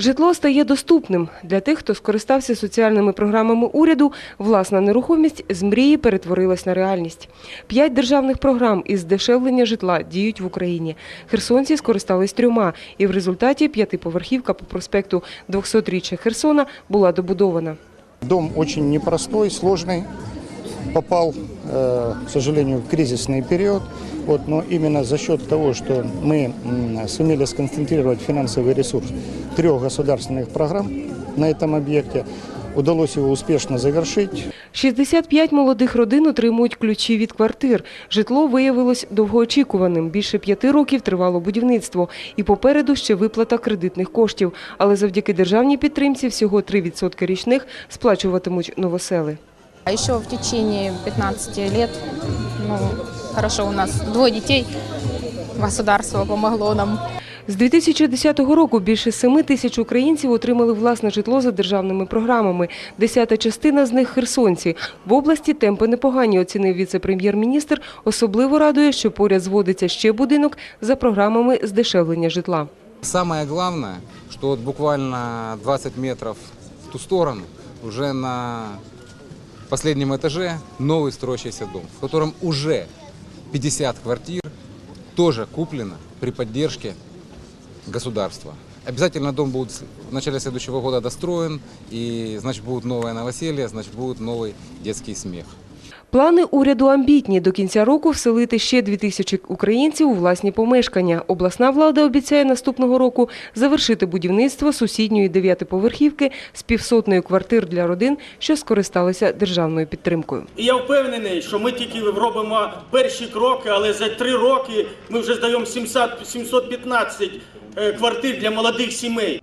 Житло стає доступним для тих, хто скористався соціальними програмами уряду. Власна нерухомість з мрії перетворилась на реальність. П'ять державних програм із здешевлення житла діють в Україні. Херсонці скористались трьома, і в результаті п'ятиповерхівка по проспекту 200-річчя Херсона була добудована. Дом очень непростой, сложный, попал, э, к сожалению, в кризисный период. Вот, но именно за счет того, что мы м, сумели сконцентрировать финансовый ресурс трех государственных программ на этом объекте, удалось его успешно завершить. 65 молодих родин отримують ключі від квартир. Житло виявилось довгоочікуваним. Більше п'яти років тривало будівництво. І попереду ще виплата кредитних коштів. Але завдяки державній підтримці всього 3% річних сплачуватимуть новосели. А еще в течение 15 лет, ну, хорошо, у нас двое детей, государство помогло нам. З 2010 року більше 7 тисяч українців отримали власне житло за державними програмами. Десята частина з них – херсонці. В області темпи непогані, оцінив віце-прем'єр-міністр. Особливо радує, що поряд зводиться ще будинок за програмами здешевлення житла. Самое главное, что вот буквально 20 метров в ту сторону, уже на последнем этаже новый строящийся дом, в котором уже 50 квартир тоже куплено при поддержке государства. Обязательно дом будет в начале следующего года достроен, и значит будет новое новоселье, значит будет новый детский смех. Плани уряду амбітні. До кінця року вселити ще 2 тисячі українців у власні помешкання. Обласна влада обіцяє наступного року завершити будівництво сусідньої дев'ятиповерхівки з півсотнею квартир для родин, що скористалися державною підтримкою. Я впевнений, що ми тільки робимо перші кроки, але за три роки ми вже здаємо 700 715 е, квартир для молодих сімей.